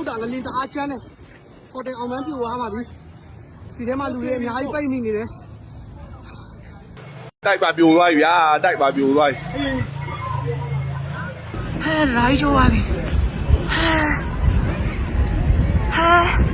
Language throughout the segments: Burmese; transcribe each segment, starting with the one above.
လောက်တာငလျင်တအားချမ်းတယ်ဟိုတယ်အောင်မန်းပြူသွားပါပြီဒီထဲမှာလူတွေအများကြီးပိတ်မိနေတယ်တိုက်ပါပြိုသွားပြီဗျာတိုက်ပါပြိုသွားပြီဟဲရိုင်းချိုးပါပြီဟဲဟဲ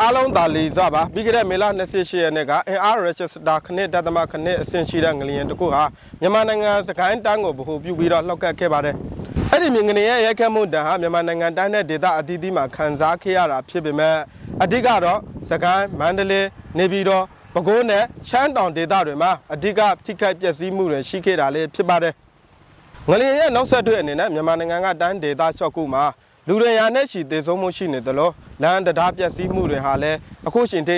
အားလုံးသာလီစပါပြီးခဲ့တဲ့မေလ28ရက်နေ့ကအင်အား register ခနစ်တသမခနစ်အဆင့်ရှိတဲ့ငလျင်တစ်ခုဟာမြန်မာနိုင်ငံစကိုင်းတိုင်းကိုဗဟိုပြုပြီးတော့လှောက်ကပ်ခဲ့ပါတယ်။ အဲ့ဒီမြင်ငလျင်ရဲ့ရိုက်ခတ်မှုတန်ဟာမြန်မာနိုင်ငံတိုင်းနဲ့ဒေသအသီးသီးမှာခံစားခဲ့ရတာဖြစ်ပေမဲ့အဓိကတော့စကိုင်းမန္တလေးနေပြည်တော်ပဲခူးနဲ့ရှမ်းတောင်ဒေသတွေမှာအဓိကထိခိုက်ပျက်စီးမှုတွေရှိခဲ့တာလေးဖြစ်ပါတယ်။ငလျင်ရဲ့နောက်ဆက်တွဲအနေနဲ့မြန်မာနိုင်ငံကတိုင်းဒေသလျှော့ကူမှာလူတွေရာနဲ့ရှိသေဆုံးမှုရှိနေသလိုလမ်းတရားပျက်စီးမှုတွေဟာလည်းအခုချိန်ထိ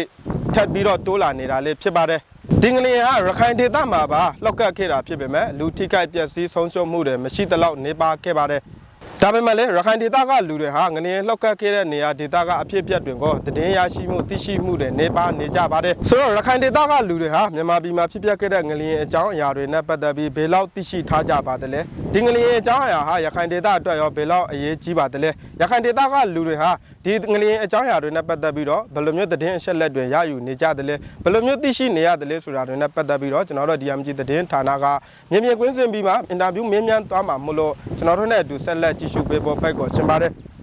ထပ်ပြီးတော့တိုးလာနေတာလေးဖြစ်ပါတယ်။ ဒီငလျင်ဟာရခိုင်ဒေသမှာပါလောက်ကပ်ခဲ့တာဖြစ်ပေမဲ့လူထိခိုက်ပျက်စီးဆုံးရှုံးမှုတွေမရှိသလောက်နေပါခဲ့ပါတယ်။ ဒါပေမဲ့လည်းရခိုင်ဒေသကလူတွေဟာငလျင်လောက်ကပ်ခဲ့တဲ့နေရာဒေသကအဖြစ်အပျက်တွေကိုသတင်းရရှိမှုသိရှိမှုတွေနေပါနေကြပါတယ်။ဆိုတော့ရခိုင်ဒေသကလူတွေဟာမြန်မာပြည်မှာဖြစ်ပျက်ခဲ့တဲ့ငလျင်အကြောင်းအရာတွေနဲ့ပတ်သက်ပြီးဘယ်လောက်သိရှိထားကြပါသလဲ။ဒီငလျင်အကြောင်းအရာဟာရခိုင်ဒေသအတွက်ရောဘယ်လောက်အရေးကြီးပါသလဲ။ရခိုင်ဒေသကလူတွေဟာဒီငလျင်အကြောင်းအရာတွေနဲ့ပတ်သက်ပြီးတော့ဘယ်လိုမျိုးသတင်းအချက်အလက်တွေရယူနေကြသလဲ။ဘယ်လိုမျိုးသိရှိနေရသလဲဆိုတာတွေနဲ့ပတ်သက်ပြီးတော့ကျွန်တော်တို့ DMG သတင်းဌာနကမြင်မြင်ကွင်းစင်ပြီးမှအင်တာဗျူးမင်းမြန်းသွားမှာမို့လို့ကျွန်တော်တို့နဲ့အတူဆက်လက်ကြည့်ရှုပေးဖို့ပိုက်ကိုချင်ပါတယ်။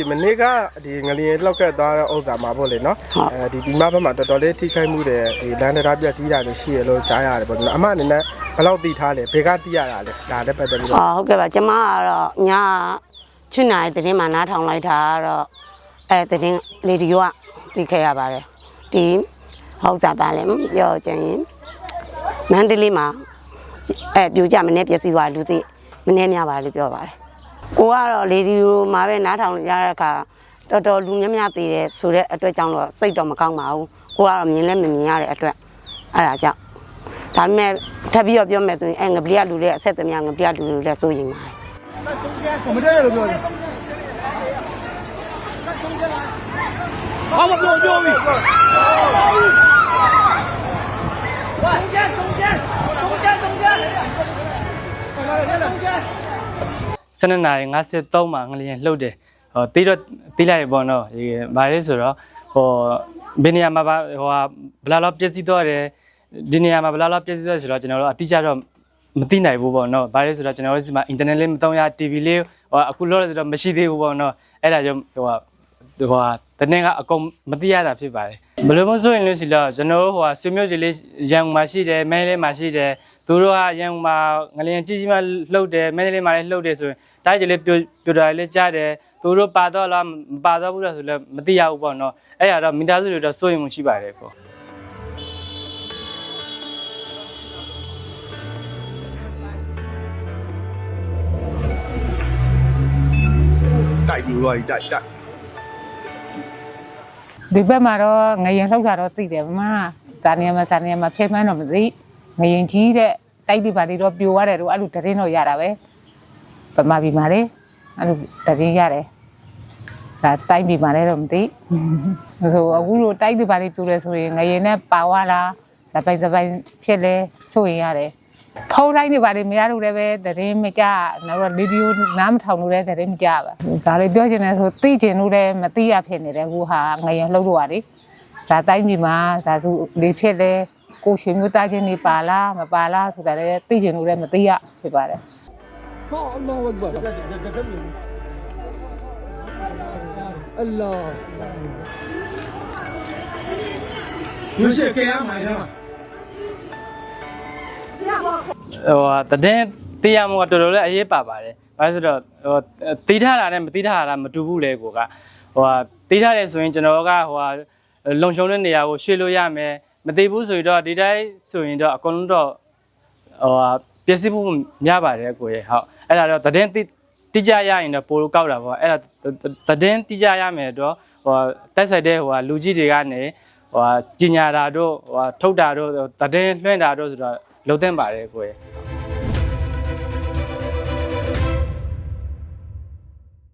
ဒီမနေ့ကဒီငလျင်လောက်ကက်သွားတဲ့ဥစ္စာမှာပေါ့လေနော်အဲဒီဒီမဘက်မှာတော်တော်လေးထိခိုက်မှုတွေဒီလမ်းတရားပြက်စီးတာတွေရှိရလို့ကြားရတယ်ပေါ့နော်အမအနေနဲ့ဘယ်လောက်သိထားလဲဘယ်ကသိရတာလဲဒါလည်းပတ်သက်ပြီးတော့အော်ဟုတ်ကဲ့ပါကျမကတော့ည ချစ်နိုင်တဲ့တင်းမှာနားထောင်လိုက်တာကတော့အဲတင်းလေဒီယိုကသိခဲ့ရပါတယ်ဒီဟုတ်စားပါလေပြောချင်ရင်မန္တလေးမှာအဲပြူကြမနေ့ပျက်စီးသွားလူသိမနေ့များပါလို့ပြောပါတယ်ကိုကတော့လေဒီယိုမှာပဲနားထောင်ရတဲ့အခါတော်တော်လူများများသေးတယ်ဆိုတဲ့အတွက်ကြောင့်တော့စိတ်တော့မကောင်းပါဘူးကိုကတော့မြင်လဲမမြင်ရတဲ့အတွက်အဲ့ဒါကြောင့်ဒါပေမဲ့ထပ်ပြီးတော့ပြောမယ်ဆိုရင်အဲငပလီကလူတွေအဆက်သမျှငပလီကလူတွေလည်းစိုးရင်ပါတယ် 我们这儿都标的。好，我标标米。中间，中间，中间，中间。中间。 12နာရီ53မှာငလျင်လှုပ်တယ်ဟောတီးတော့တီးလိုက်ပေါ့နော်ဒီဘာလဲဆိုတော့ဟောဘယ်နေရာမှာပါဟိုဟာဘလာလောက်ပြည့်စည်တော့တယ်ဒီနေရာမှာဘလာလောက်ပြည့်စည်တော့ဆိုတော့ကျွန်တော်တို့အတိအကျတော့ မသိနိုင်ဘူးပေါ့နော်ဘာလဲဆိုတော့ကျွန်တော်တို့ဒီမှာ internet လေးမသုံးရ TV လေးဟိုအခုလောလောဆယ်တော့မရှိသေးဘူးပေါ့နော်အဲ့ဒါကြောင့်ဟိုဟာဟိုဟာတနေ့ကအကုန်မသိရတာဖြစ်ပါတယ်ဘယ်လိုမှဆိုရင်လို့ရှိတော့ကျွန်တော်တို့ဟိုဟာဆွေမျိုးကြီးလေးရန်ကုန်မှာရှိတယ်မဲလေးမှာရှိတယ်သူတို့ကရန်ကုန်မှာငလျင်ကြီးကြီးမှလှုပ်တယ်မဲလေးမှာလည်းလှုပ်တယ်ဆိုရင်တိုက်ကြီးလေးပြိုပြိုတာလေးကြားတယ်သူတို့ပါတော့လားမပါတော့ဘူးလားဆိုလည်းမသိရဘူးပေါ့နော်အဲ့ဒါတော့မိသားစုတွေတော့စိုးရိမ်မှုရှိပါတယ်ပေါ့ တိုက်ပြိုသွားပြီတိုက်တိုက်ဒီဘက်မှာတော့ငရင်လှုပ်တာတော့သိတယ်မမဇာနေရာမှာဇာနေရာမှာဖိမှန်းတော့မသိငရင်ကြီးတဲ့တိုက်ဒီပါတီတော့ပြိုရတယ်တော့အဲ့လိုတရင်တော့ရတာပဲပမာပြီမှာလေအဲ့လိုတရင်ရတယ်ဒါတိုက်ပြီမှာလည်းတော့မသိဆိုအခုလိုတိုက်ဒီပါတီပြိုတယ်ဆိုရင်ငရင်နဲ့ပါဝါလာစပိုင်စပိုင်ဖြစ်လဲဆိုရင်ရတယ် ဖုန်းလိုက်နေပါတယ်မရလို့လည်းပဲသတင်းမကြတော့ရေဒီယိုနားမထောင်လို့လည်းသတင်းမကြပါဒါလေးပြောချင်တယ်ဆိုသိချင်လို့လည်းမသိရဖြစ်နေတယ်ဟိုဟာငရေလှုပ်တော့ရတယ်ဇာတိုင်းပြည်မှာဇာသူလေးဖြစ်လဲကိုရွှေမျိုးသားချင်းတွေပါလားမပါလားဆိုတာလည်းသိချင်လို့လည်းမသိရဖြစ်ပါတယ်ဟောအလ္လာဟ်အက်ဘာအလ္လာဟ် مش كيام عليها ဟာတည်င်းသိရမှုကတော်တော်လေးအရေးပါပါတယ်။ဘာလို့ဆိုတော့ဟိုတီးထားတာနဲ့မတီးထားတာမတူဘူးလေကိုကဟိုဟာတီးထားတယ်ဆိုရင်ကျွန်တော်ကဟိုဟာလုံချုံတဲ့နေရာကိုရွှေ့လို့ရမယ်။မသိဘူးဆိုရင်တော့ဒီတိုင်းဆိုရင်တော့အကုန်လုံးတော့ဟိုဟာပျက်စီးမှုများပါတယ်ကိုရဲ့ဟုတ်အဲ့ဒါတော့တည်င်းတိတိကျရရင်တော့ပိုလို့ကောက်တာပေါ့အဲ့ဒါတည်င်းတိကျရမယ်တော့ဟိုတက်ဆိုင်တဲ့ဟိုဟာလူကြီးတွေကနေဟိုဟာကြီးညာတာတို့ဟိုဟာထုတ်တာတို့တည်င်းလွှင့်တာတို့ဆိုတော့ လုံသင့်ပါတယ်ကိုရဲ့